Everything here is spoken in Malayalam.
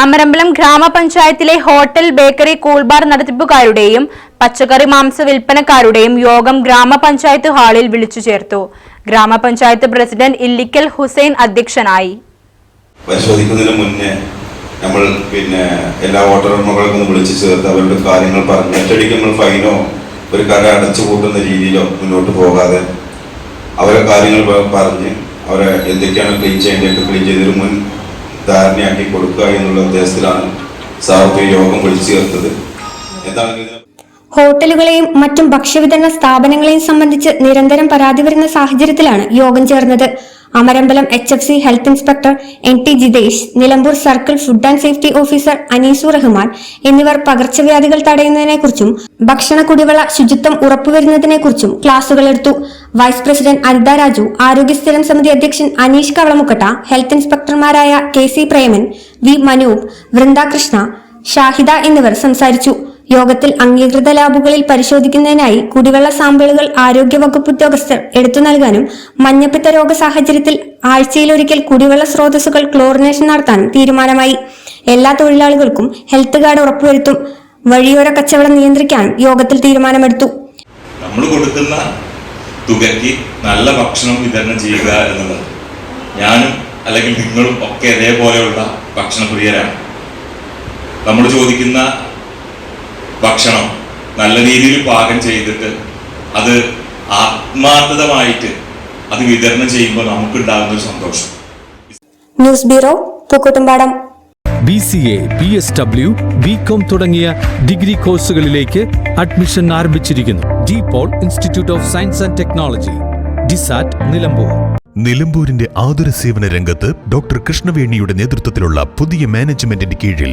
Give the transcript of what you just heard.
Amarambalam ഗ്രാമപഞ്ചായത്തിലെ ഹോട്ടൽ ബേക്കറി കൂൾബാർ നടത്തിപ്പുകാരുടെയും പച്ചക്കറി മാംസ വിൽപ്പനക്കാരുടെയും യോഗം ഗ്രാമപഞ്ചായത്ത് ഹാളിൽ വിളിച്ചു ചേർത്തു. ഗ്രാമപഞ്ചായത്ത് പ്രസിഡന്റ് ഇല്ലിക്കൽ ഹുസൈൻ അധ്യക്ഷനായി. പരിശോധിക്കുന്നതിന് മുന്നേ നമ്മൾ പിന്നെ എല്ലാ വോട്ടർമാർക്കും ഒന്ന് വിളിച്ചു ചേർത്ത് അവരുടെ കാര്യങ്ങൾ പറഞ്ഞ് ഒറ്റടിക്ക് നമ്മൾ ഫൈനോ ഒരു കട അടച്ചു കൂട്ടുന്ന രീതിയിലോ മുന്നോട്ട് പോകാതെ അവരെ കാര്യങ്ങൾ പറഞ്ഞ് അവരെ എന്തൊക്കെയാണ് ക്ലീൻ ചെയ്യേണ്ടത് ക്ലീൻ ചെയ്തൊരു മുൻ ധാരണയാക്കി കൊടുക്കുക എന്നുള്ള ഉദ്ദേശത്തിലാണ് സാർക്ക് യോഗം വിളിച്ചു ചേർത്തത്. ഹോട്ടലുകളെയും മറ്റും ഭക്ഷ്യവിതരണ സ്ഥാപനങ്ങളെയും സംബന്ധിച്ച് നിരന്തരം പരാതി വരുന്ന സാഹചര്യത്തിലാണ് യോഗം ചേർന്നത്. Amarambalam H F C health inspector N T Jithesh Nilambur circle food and safety officer Anees Rahman എന്നിവർ പകർച്ചവ്യാധികൾ തടയുന്നതിനെക്കുറിച്ചും ഭക്ഷണ കുടിവെള്ള ശുചിത്വം ഉറപ്പുവരുന്നതിനെക്കുറിച്ചും ക്ലാസുകൾ എടുത്തു. വൈസ് പ്രസിഡന്റ് അനിത രാജു ആരോഗ്യ സ്ഥിരം സമിതി അധ്യക്ഷൻ Aneesh Kavalamukkatta health ഇൻസ്പെക്ടർമാരായ K C Preman V Manoop Vrindakrishna Shahida എന്നിവർ സംസാരിച്ചു. യോഗത്തിൽ അംഗീകൃത ലാബുകളിൽ പരിശോധിക്കുന്നതിനായി കുടിവെള്ള സാമ്പിളുകൾ ആരോഗ്യവകുപ്പ് ഉദ്യോഗസ്ഥർ എടുത്തു നൽകാനും മഞ്ഞപ്പിത്ത രോഗ സാഹചര്യത്തിൽ ആഴ്ചയിലൊരിക്കൽ കുടിവെള്ള സ്രോതസ്സുകൾ ക്ലോറിനേഷൻ നടത്താനും തീരുമാനമായി. എല്ലാ തൊഴിലാളികൾക്കും ഹെൽത്ത് കാർഡ് ഉറപ്പുവരുത്തും വഴിയോര കച്ചവടം നിയന്ത്രിക്കാനും യോഗത്തിൽ തീരുമാനമെടുത്തു. നമ്മൾ കൊടുക്കുന്ന തുകയ്ക്ക് നല്ല ഭക്ഷണം വിതരണം ചെയ്യുക എന്നുള്ളത് ഞാനും അല്ലെങ്കിൽ നിങ്ങളും ഒക്കെ അതേപോലെയുള്ള ഭക്ഷണപ്രിയരാണ്. നമ്മൾ ചോദിക്കുന്ന ഭക്ഷണം നല്ല രീതിയിൽ പാകം ചെയ്തിട്ട് അത് ആത്മാർത്ഥതമായിട്ട് അത് വിതരണം ചെയ്യുമ്പോൾ നമുക്കുണ്ടാകുന്ന ഒരു സന്തോഷം. News bureau Pookkottumpadam. B C A B S W B com തുടങ്ങിയ ഡിഗ്രി കോഴ്സുകളിലേക്ക് അഡ്മിഷൻ ആരംഭിച്ചിരിക്കുന്നു. De Paul institute of science and technology DISAT Nilambur. നിലമ്പൂരിന്റെ ആതുര സേവന രംഗത്ത് ഡോക്ടർ കൃഷ്ണവേണിയുടെ നേതൃത്വത്തിലുള്ള പുതിയ മാനേജ്മെന്റിന്റെ കീഴിൽ